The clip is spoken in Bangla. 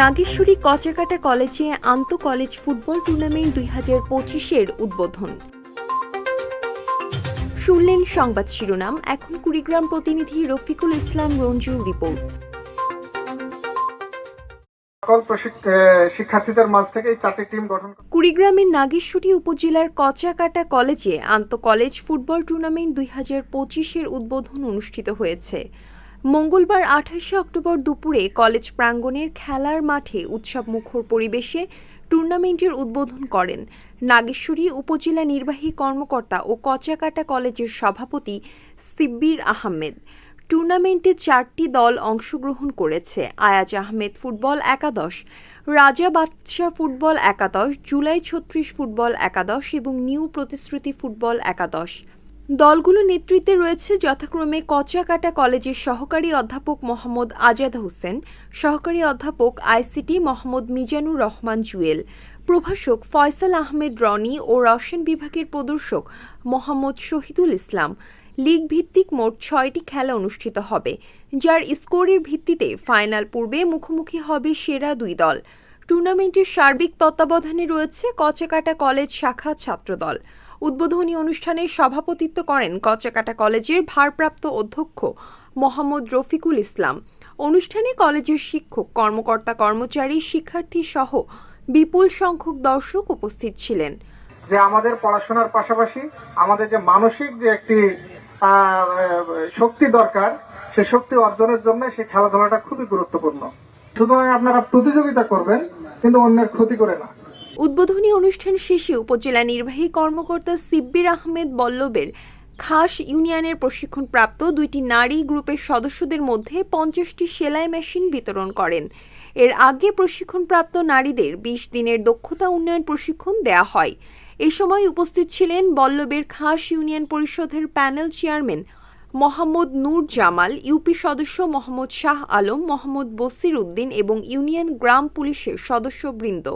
নাগেশ্বরী কচাকাটা কলেজে আন্ত কলেজ ফুটবল টুর্নামেন্ট দুই হাজার পঁচিশের উদ্বোধন। শুনলেন সংবাদ শিরোনাম এখন কুড়িগ্রাম প্রতিনিধি রফিকুল ইসলাম রঞ্জুর রিপোর্ট। শিক্ষার্থীদের মাঝ থেকে চারটি টিম গঠন কুড়িগ্রামের নাগেশ্বরী উপজেলার কচাকাটা কলেজে আন্ত কলেজ ফুটবল টুর্নামেন্ট দুই হাজার পঁচিশের উদ্বোধন অনুষ্ঠিত হয়েছে। মঙ্গলবার আঠাশে অক্টোবর দুপুরে কলেজ প্রাঙ্গণের খেলার মাঠে উৎসব মুখর পরিবেশে টুর্নামেন্টের উদ্বোধন করেন নাগেশ্বরী উপজেলা নির্বাহী কর্মকর্তা ও কচাকাটা কলেজের সভাপতি সিব্বির আহমেদ। টুর্নামেন্টে চারটি দল অংশগ্রহণ করেছে, আয়াজ আহমেদ ফুটবল একাদশ, রাজা বাদশাহ ফুটবল একাদশ, জুলাই ছত্রিশ ফুটবল একাদশ এবং নিউ প্রতিশ্রুতি ফুটবল একাদশ। দলগুলোর নেতৃত্বে রয়েছে যথাক্রমে কচাকাটা কলেজের সহকারী অধ্যাপক মোহাম্মদ আজাদ হোসেন, সহকারী অধ্যাপক আইসিটি মোহাম্মদ মিজানুর রহমান জুয়েল, প্রভাষক ফয়সাল আহমেদ রনি ও রসায়ন বিভাগের প্রদর্শক মোহাম্মদ শহীদুল ইসলাম। লিগ ভিত্তিক মোট ছয়টি খেলা অনুষ্ঠিত হবে, যার স্কোরের ভিত্তিতে ফাইনাল পূর্বে মুখোমুখি হবে সেরা দুই দল। টুর্নামেন্টের সার্বিক তত্ত্বাবধানে রয়েছে কচেকাটা কলেজ শাখা ছাত্রদল। উদ্বোধনী অনুষ্ঠানে সভাপতিত্ব করেন কচেকাটা কলেজের ভারপ্রাপ্ত অধ্যক্ষ মোহাম্মদ রফিকুল ইসলাম। অনুষ্ঠানে কলেজের শিক্ষক, কর্মকর্তা, কর্মচারী, শিক্ষার্থী সহ বিপুল সংখ্যক দর্শক উপস্থিত ছিলেন। যে আমাদের পড়াশোনার পাশাপাশি আমাদের যে মানসিক যে একটি শক্তি দরকার, সে শক্তি অর্জনের জন্য সেই খেলাধুলাটা খুবই গুরুত্বপূর্ণ। সুতরাং আপনারা প্রতিযোগিতা করবেন কিন্তু অন্যের ক্ষতি করে না। উদ্বোধনী অনুষ্ঠান শেষে উপজেলা নির্বাহী কর্মকর্তা সিব্বির আহমেদ বল্লবের খাস ইউনিয়নের প্রশিক্ষণপ্রাপ্ত দুইটি নারী গ্রুপের সদস্যদের মধ্যে পঞ্চাশটি সেলাই মেশিন বিতরণ করেন। এর আগে প্রশিক্ষণপ্রাপ্ত নারীদের বিশ দিনের দক্ষতা উন্নয়ন প্রশিক্ষণ দেয়া হয়। এ সময় উপস্থিত ছিলেন বল্লবের খাস ইউনিয়ন পরিষদের panel chairman Mohammad Noor Jamal, UP সদস্য মোহাম্মদ শাহ আলম, মোহাম্মদ বসির উদ্দিন এবং ইউনিয়ন গ্রাম পুলিশের সদস্যবৃন্দ।